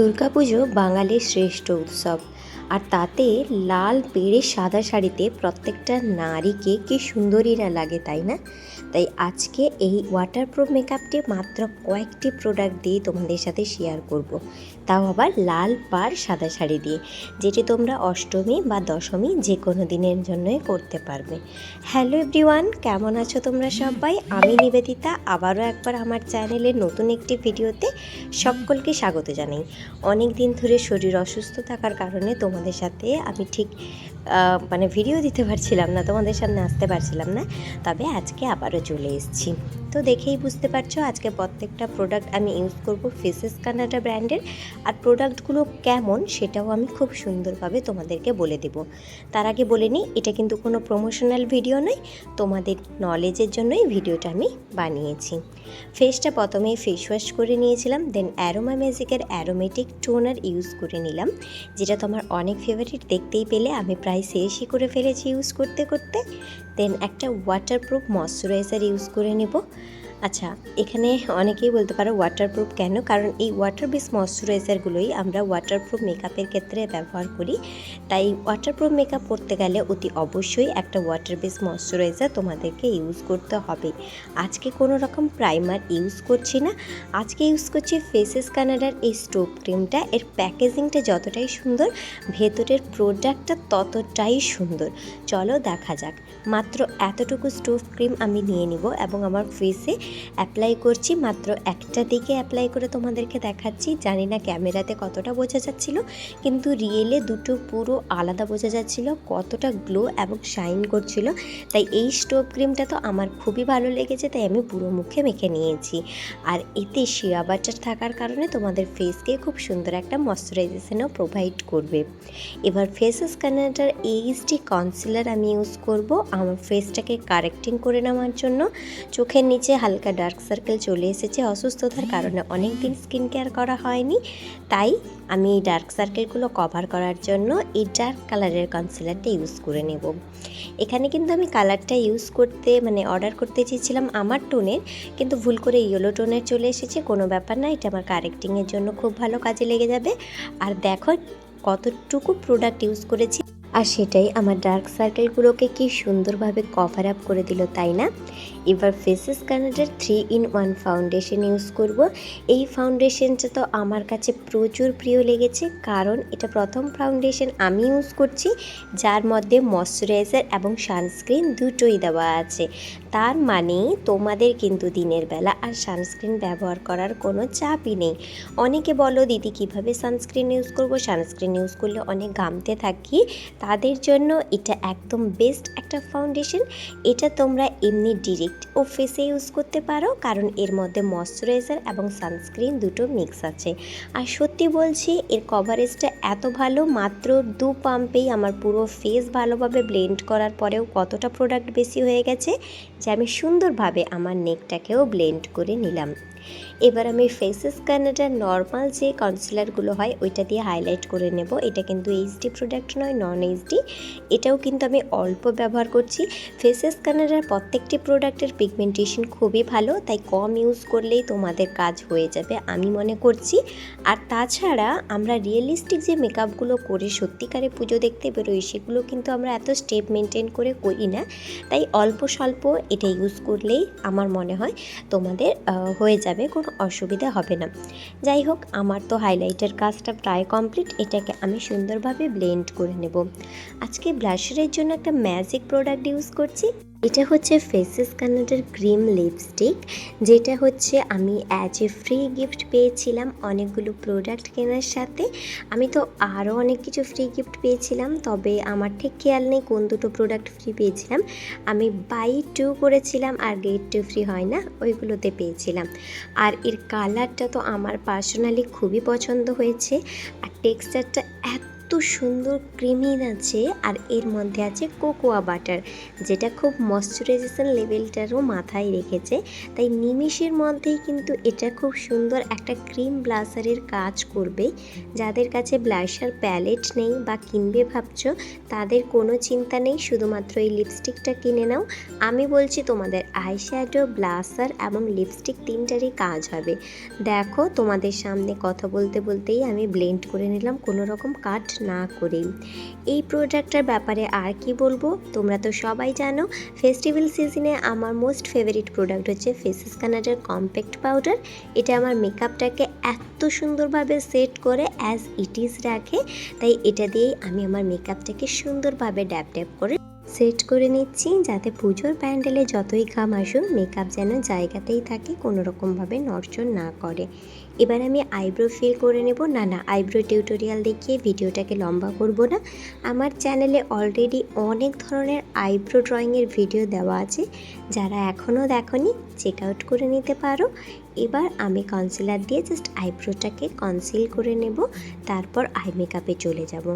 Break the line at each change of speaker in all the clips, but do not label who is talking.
দুর্গাপুজো বাঙালির শ্রেষ্ঠ উৎসব আর তাতে লাল, পেড়ে, সাদা শাড়িতে প্রত্যেকটা নারীকে কি সুন্দরীরা লাগে, তাই না তাই আজকে এই ওয়াটারপ্রুফ মেকআপটি মাত্র কয়েকটি প্রোডাক্ট দিয়ে তোমাদের সাথে শেয়ার করব। তাও আবার লাল পার সাদা শাড়ি দিয়ে, যেটি তোমরা অষ্টমী বা দশমী যে কোনো দিনের জন্যই করতে পারবে। হ্যালো এভরিওয়ান কেমন আছো তোমরা সবাই? আমি নিবেদিতা, আবারও একবার আমার চ্যানেলে নতুন একটি ভিডিওতে সকলকে স্বাগত জানাই। অনেক দিন ধরে শরীর অসুস্থ থাকার কারণে তোমাদের সাথে আমি ঠিক মানে ভিডিও দিতে পারছিলাম না, তোমাদের সামনে আসতে পারছিলাম না, তবে আজকে আবারও চলে এসেছি। তো দেখেই বুঝতে পারছ, আজকে প্রত্যেকটা প্রোডাক্ট আমি ইউজ করব ফেসেস কানাডা ব্র্যান্ডের আর প্রোডাক্টগুলো কেমন সেটাও আমি খুব সুন্দরভাবে তোমাদেরকে বলে দেব। তার আগে বলে নিই, এটা কিন্তু কোনো প্রমোশনাল ভিডিও নয়, তোমাদের নলেজের জন্যই ভিডিওটা আমি বানিয়েছি। ফেসটা প্রথমেই ফেস ওয়াশ করে নিয়েছিলাম দেন অ্যারোমা ম্যাজিকের অ্যারোমেটিক টোনার ইউজ করে নিলাম, যেটা তোমার অনেক ফেভারিট দেখতেই পেলে, আমি প্রায় শেষই করে ফেলেছি ইউজ করতে করতে। দেন একটা ওয়াটারপ্রুফ ময়শ্চারাইজার ইউজ করে নেব। আচ্ছা এখানে অনেকেই বলতে পারো ওয়াটারপ্রুফ কেন? কারণ এই ওয়াটার বেস ময়শ্চারাইজারগুলোই আমরা ওয়াটারপ্রুফ মেকআপের ক্ষেত্রে ব্যবহার করি। তাই ওয়াটারপ্রুফ মেকআপ করতে গেলে অতি অবশ্যই একটা ওয়াটার বেস ময়শ্চারাইজার তোমাদেরকে ইউজ করতে হবে। আজকে কোনো রকম প্রাইমার ইউজ করছি না। আজকে ইউজ করছি ফেসেস কানাডার এই স্টোভ ক্রিমটা এর প্যাকেজিংটা যতটাই সুন্দর, ভেতরের প্রোডাক্টটা ততটাই সুন্দর। চলো দেখা যাক। মাত্র এতটুকু স্টোভ ক্রিম আমি নিয়ে নিব এবং আমার ফেসে অ্যাপ্লাই করছি, মাত্র একটা দিকে অ্যাপ্লাই করে তোমাদেরকে দেখাচ্ছি। জানি না ক্যামেরাতে কতটা বোঝা যাচ্ছিল, কিন্তু রিয়েলে দুটো পুরো আলাদা বোঝা যাচ্ছিল, কতটা গ্লো এবং শাইন করছিল। তাই এই স্টোভ ক্রিমটা তো আমার খুবই ভালো লেগেছে, তাই আমি পুরো মুখে মেখে নিয়েছি। আর এতে শিয়া বাটার থাকার কারণে তোমাদের ফেসকে খুব সুন্দর একটা ময়শ্চারাইজেশনও প্রোভাইড করবে। এবার ফেসেস কানাডার এইচডি কনসিলার আমি ইউজ করব। আমার ফেসটাকে কারেক্টিং করে নেওয়ার জন্য, চোখের নিচে হালকা ডার্ক সার্কেল চলে এসেছে অসুস্থতার কারণে। অনেক দিন স্কিন কেয়ার করা হয়নি। তাই আমি এই ডার্ক সার্কেলগুলো কভার করার জন্য এই ডার্ক কালারের কনসিলারটা ইউজ করে নেব। এখানে কিন্তু আমি কালারটা ইউজ করতে মানে অর্ডার করতে চেয়েছিলাম আমার টোনের কিন্তু ভুল করে ইয়েলো টোনের চলে এসেছে। কোনো ব্যাপার না, এটা আমার কারেক্টিংয়ের জন্য খুব ভালো কাজে লেগে যাবে। আর দেখো কতটুকু প্রোডাক্ট ইউজ করেছি। আর সেটাই আমার ডার্ক সার্কেলগুলোকে কি সুন্দরভাবে কভার আপ করে দিল, তাই না? এবার ফেসেস কানাডার three in one foundation use করব। এই ফাউন্ডেশনটা তো আমার কাছে প্রচুর প্রিয় লেগেছে, কারণ এটা প্রথম ফাউন্ডেশন আমি ইউজ করছি, যার মধ্যে ময়শ্চারাইজার এবং সানস্ক্রিন দুটোই দেওয়া আছে। তার মানে তোমাদের কিন্তু দিনের বেলা আর সানস্ক্রিন ব্যবহার করার কোনো চাপই নেই। অনেকে বলো, দিদি, কীভাবে সানস্ক্রিন ইউজ করব? সানস্ক্রিন ইউজ করলে অনেক ঘামতে থাকি। তাদের জন্য এটা একদম বেস্ট একটা ফাউন্ডেশন এটা তোমরা এমনি ডিরেক্ট ও ফেসে ইউজ করতে পারো, কারণ এর মধ্যে ময়শ্চারাইজার এবং সানস্ক্রিন দুটো মিক্স আছে। আর সত্যি বলছি, এর কভারেজটা এত ভালো, মাত্র দু পাম্পেই আমার পুরো ফেস ভালোভাবে ব্লেন্ড করার পরেও কতটা প্রোডাক্ট বেশি হয়ে গেছে, যে আমি সুন্দরভাবে আমার নেকটাকেও ব্লেন্ড করে নিলাম। এবার আমি ফেসেস কানাডার নর্মাল যে কনসিলারগুলো হয়, ওইটা দিয়ে হাইলাইট করে নেব। এটা কিন্তু এইচডি প্রোডাক্ট নয় নন এইচডি এটাও কিন্তু আমি অল্প ব্যবহার করছি। ফেসেস কানাডার প্রত্যেকটি প্রোডাক্টের পিগমেন্টেশন খুবই ভালো, তাই কম ইউজ করলেই তোমাদের কাজ হয়ে যাবে আমি মনে করছি। আর তাছাড়া আমরা রিয়েলিস্টিক যে মেকআপগুলো করে সত্যিকারে পুজো দেখতে বেরোই, সেগুলো কিন্তু আমরা এত স্টেপ মেনটেন করে করি না। তাই অল্প স্বল্প এটা ইউজ করলেই আমার মনে হয় তোমাদের হয়ে যাবে। কোনো অসুবিধা হবে না। যাই হোক, আমার তো হাইলাইটের কাজটা প্রায় কমপ্লিট এটাকে আমি সুন্দরভাবে ব্লেন্ড করে নেব। আজকে ব্লাশারের জন্য একটা ম্যাজিক প্রোডাক্ট ইউজ করছি। এটা হচ্ছে ফেসেস কানাডার ক্রিম লিপস্টিক, যেটা হচ্ছে আমি অ্যাজ এ ফ্রি গিফট পেয়েছিলাম অনেকগুলো প্রোডাক্ট কেনার সাথে। আমি তো আরও অনেক কিছু ফ্রি গিফট পেয়েছিলাম, তবে আমার ঠিক খেয়াল নেই কোন দুটো প্রোডাক্ট ফ্রি পেয়েছিলাম। আমি বাই টু করেছিলাম আর গেট টু ফ্রি হয় না, ওইগুলোতে পেয়েছিলাম। আর এর কালারটা তো আমার পার্সোনালি খুবই পছন্দ হয়েছে, আর টেক্সচারটা এত সুন্দর ক্রিমি আছে আর এর মধ্যে আছে কোকোয়া বাটার, যেটা খুব ময়শ্চারাইজেশন লেভেলটারও মাথায় রেখেছে। তাই নিমিষের মধ্যেই কিন্তু এটা খুব সুন্দর একটা ক্রিম ব্লাসারের কাজ করবে। যাদের কাছে ব্লাশার প্যালেট নেই বা কিনবে ভাবছ, তাদের কোনো চিন্তা নেই, শুধুমাত্র এই লিপস্টিকটা কিনে নাও। আমি বলছি তোমাদের আইশ্যাডো ব্লাসার এবং লিপস্টিক তিনটারই কাজ হবে। দেখো তোমাদের সামনে কথা বলতে বলতেই আমি ব্লেন্ড করে নিলাম কোনো রকম কাট না করেই এই প্রোডাক্টটার ব্যাপারে আর কি বলব? তোমরা তো সবাই জানো ফেস্টিভ্যাল সিজনে আমার মোস্ট ফেভারিট প্রোডাক্ট হচ্ছে ফেসেস কানাডার কম্প্যাক্ট পাউডার এটা আমার মেকআপটাকে এত সুন্দরভাবে সেট করে অ্যাজ ইট ইজ রাখে, তাই এটা দিয়েই আমি আমার মেকআপটাকে সুন্দরভাবে ড্যাপ ড্যাপ করে সেট করে নিচ্ছি যাতে পুজোর প্যান্ডেলে যতই ঘাম আসুক মেকআপ যেন জায়গাতেই থাকে কোনো রকমভাবে নড়চড় না করে। এবার আমি আইব্রো ফিল করে নেব। না না আইব্রো টিউটোরিয়াল দেখিয়ে ভিডিওটাকে লম্বা করব না। আমার চ্যানেলে অলরেডি অনেক ধরনের আইব্রো ড্রয়িংয়ের ভিডিও দেওয়া আছে। যারা এখনও দেখনি চেক আউট করে নিতে পারো। এবার আমি কনসিলার দিয়ে জাস্ট আইব্রোটাকে কনসিল করে নেব, তারপর আই মেকআপে চলে যাব।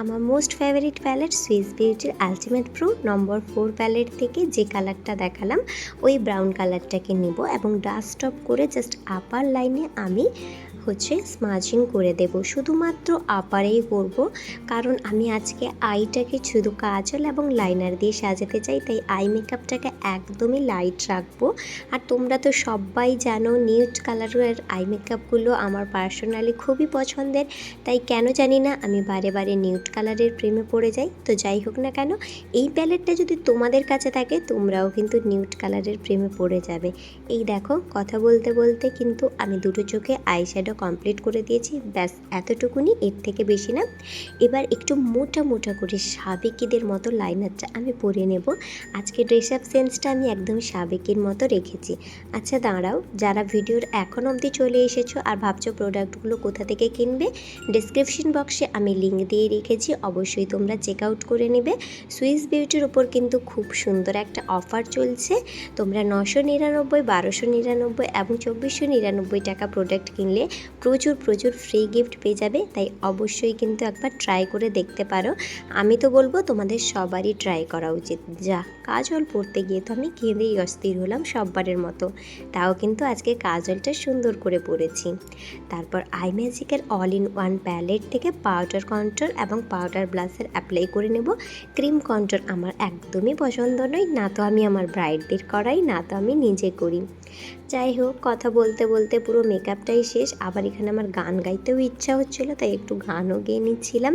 আমার most favourite palette Swiss বিউটির ultimate pro number four palette থেকে যে কালারটা দেখালাম, ওই ব্রাউন কালারটাকে নেব এবং ডাস্ট অফ করে জাস্ট আপার লাইনে আমি হচ্ছে স্মাজিং করে দেব। শুধুমাত্র আপারেই করব, কারণ আমি আজকে আইটাকে শুধু কাজল এবং লাইনার দিয়ে সাজাতে চাই, তাই আই মেকআপটাকে একদমই লাইট রাখব। আর তোমরা তো সবাই জানো নিউড কালারের আই মেকআপগুলো আমার পার্সোনালি খুবই পছন্দের, তাই কেন জানি না আমি বারে বারে নিউড কালারের প্রেমে পড়ে যাই। তো যাই হোক না কেন, এই প্যালেটটা যদি তোমাদের কাছে থাকে, তোমরাও কিন্তু নিউড কালারের প্রেমে পড়ে যাবে। এই দেখো, কথা বলতে বলতে কিন্তু আমি দুটো চোখে আই শ্যাডো কমপ্লিট করে দিয়েছি, ব্যাস এতটুকুনি, এর থেকে বেশি না। এবার একটু মোটা মোটা করে সাবেকিদের মতো লাইনারটা আমি পরে নেব। আজকে ড্রেস আপ সেন্সটা আমি একদম সাবেকির মতো রেখেছি। আচ্ছা দাঁড়াও, যারা ভিডিওর এখন অবধি চলে এসেছ আর ভাবছ প্রোডাক্টগুলো কোথা থেকে কিনবে ডিসক্রিপশন বক্সে আমি লিঙ্ক দিয়ে রেখেছি, অবশ্যই তোমরা চেক আউট করে নেবে। সুইস বিউটির ওপর কিন্তু খুব সুন্দর একটা অফার চলছে। তোমরা নশো নিরানব্বই, বারোশো নিরানব্বই এবং চব্বিশশো নিরানব্বই টাকা প্রোডাক্ট কিনলে প্রচুর প্রচুর ফ্রি গিফট পেয়ে যাবে, তাই অবশ্যই কিন্তু একবার ট্রাই করে দেখতে পারো। আমি তো বলব তোমাদের সবারই ট্রাই করা উচিত। যা, কাজল পড়তে গিয়ে তো আমি কেঁদেই অস্থির হলাম সববারের মতো। তাও কিন্তু আজকে কাজলটা সুন্দর করে পরেছি তারপর আই ম্যাজিকের অল ইন ওয়ান প্যালেট থেকে পাউডার কন্ট্রোল এবং পাউডার ব্লাসের অ্যাপ্লাই করে নেব। ক্রিম কন্ট্রোল আমার একদমই পছন্দ নয়, না তো আমি আমার ব্রাইডদের করাই, না তো আমি নিজে করি। যাই হোক, কথা বলতে বলতে পুরো মেকআপটাই শেষ। আবার এখানে আমার গান গাইতেও ইচ্ছা হচ্ছিল, তাই একটু গানও গেয়ে নিচ্ছিলাম।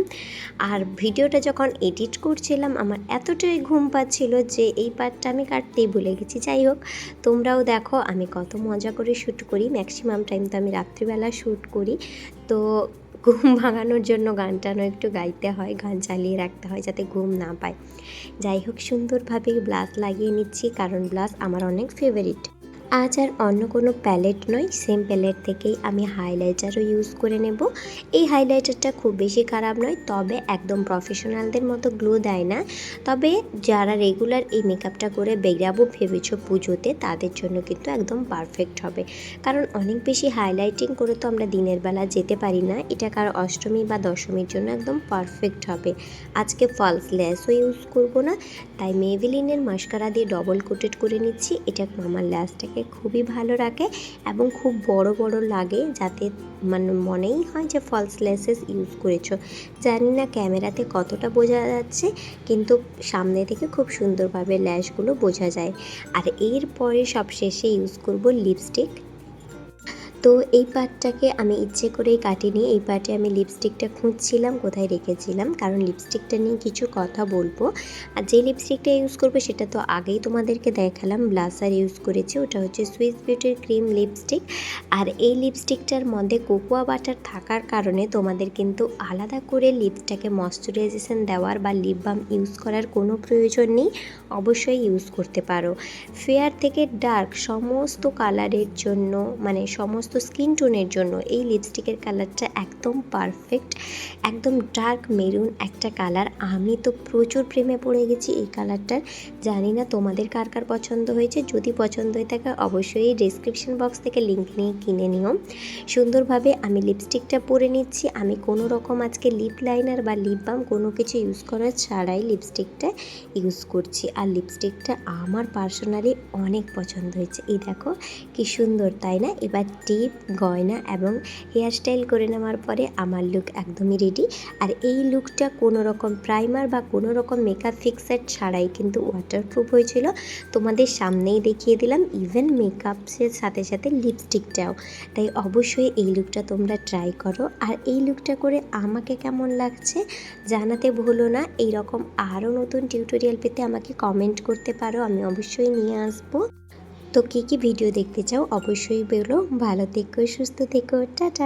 আর ভিডিওটা যখন এডিট করছিলাম, আমার এতটাই ঘুম পাচ্ছিল যে এই পার্টটা আমি কাটতেই ভুলে গেছি। যাই হোক, তোমরাও দেখো, আমি কত মজা করে শ্যুট করি। ম্যাক্সিমাম টাইম তো আমি রাত্রিবেলা শ্যুট করি। তো ঘুম ভাঙানোর জন্য গান টানও একটু গাইতে হয়, গান চালিয়ে রাখতে হয় যাতে ঘুম না পায়। যাই হোক সুন্দরভাবে ব্লাস লাগিয়ে নিচ্ছি, কারণ ব্লাস আমার অনেক ফেভারিট আজ আর অন্য কোনো প্যালেট নয় সেম প্যালেট থেকেই আমি হাইলাইটারও ইউজ করে নেব। এই হাইলাইটারটা খুব বেশি খারাপ নয়, তবে একদম প্রফেশনালদের মতো গ্লো দেয় না। তবে যারা রেগুলার এই মেকআপটা করে বেরাবো ভেবেছো পুজোতে, তাদের জন্য কিন্তু একদম পারফেক্ট হবে। কারণ অনেক বেশি হাইলাইটিং করে তো আমরা দিনের বেলা যেতে পারি না, এটা কারও অষ্টমী বা দশমীর জন্য একদম পারফেক্ট হবে। আজকে ফলস ল্যাসও ইউজ করব না, তাই মেভিলিনের মাস্কারা দিয়ে ডবল কোটেড করে নিচ্ছি, এটা আমার ল্যাসটাকে খুবই ভালো রাখে এবং খুব বড় বড় লাগে যাতে মানে মনেই হয় যে ফলস লেসেস ইউজ করেছ। জানি না ক্যামেরাতে কতটা বোঝা যাচ্ছে, কিন্তু সামনে থেকে খুব সুন্দরভাবে ল্যাশগুলো বোঝা যায়। আর এরপরে সবশেষে ইউজ করব লিপস্টিক তো এই পার্টটাকে আমি ইচ্ছে করেই কাটিনি। এই পার্টে আমি লিপস্টিকটা খুঁজছিলাম, কোথায় রেখেছিলাম, কারণ লিপস্টিকটা নিয়ে কিছু কথা বলব। আর যে লিপস্টিকটা ইউজ করব সেটা তো আগেই তোমাদেরকে দেখালাম ব্লাসার ইউজ করেছি, ওটা হচ্ছে সুইস বিউটির ক্রিম লিপস্টিক আর এই লিপস্টিকটার মধ্যে কোকোয়া বাটার থাকার কারণে তোমাদের কিন্তু আলাদা করে লিপসটাকে ময়শ্চারাইজেশন দেওয়ার বা লিপ বাম ইউজ করার কোনো প্রয়োজন নেই, অবশ্যই ইউজ করতে পারো। ফেয়ার থেকে ডার্ক সমস্ত কালারের জন্য মানে সমস্ত সমস্ত স্কিন টোনের জন্য এই লিপস্টিকের কালারটা একদম পারফেক্ট একদম ডার্ক মেরুন একটা কালার আমি তো প্রচুর প্রেমে পড়ে গেছি এই কালারটার জানি না তোমাদের কার কার পছন্দ হয়েছে। যদি পছন্দ হয়ে থাকে, অবশ্যই ডিসক্রিপশন বক্স থেকে লিঙ্ক নিয়ে কিনে নিও। সুন্দরভাবে আমি লিপস্টিকটা পরে নিচ্ছি। আমি কোনো রকম আজকে লিপ লাইনার বা লিপ বাম কোনো কিছু ইউজ করা ছাড়াই লিপস্টিকটা ইউজ করছি। আর লিপস্টিকটা আমার পার্সোনালি অনেক পছন্দ হয়েছে। এই দেখো, কি সুন্দর, তাই না? এবার টিপ গয়না এবং হেয়ার স্টাইল করে নেওয়ার পরে আমার লুক একদমই রেডি আর এই লুকটা কোনো রকম প্রাইমার বা কোনো রকম মেকআপ ফিক্সার ছাড়াই কিন্তু ওয়াটারপ্রুফ হয়েছিল। তোমাদের সামনেই দেখিয়ে দিলাম ইভেন মেকআপসের সাথে সাথে লিপস্টিকটাও তাই অবশ্যই এই লুকটা তোমরা ট্রাই করো। আর এই লুকটা করে আমাকে কেমন লাগছে জানাতে ভুলো না। এই রকম আরও নতুন টিউটোরিয়াল পেতে আমাকে কমেন্ট করতে পারো। আমি অবশ্যই নিয়ে আসব। তো কী কী ভিডিও দেখতে চাও অবশ্যই বলো। ভালো থেকো সুস্থ থেকো টাটা।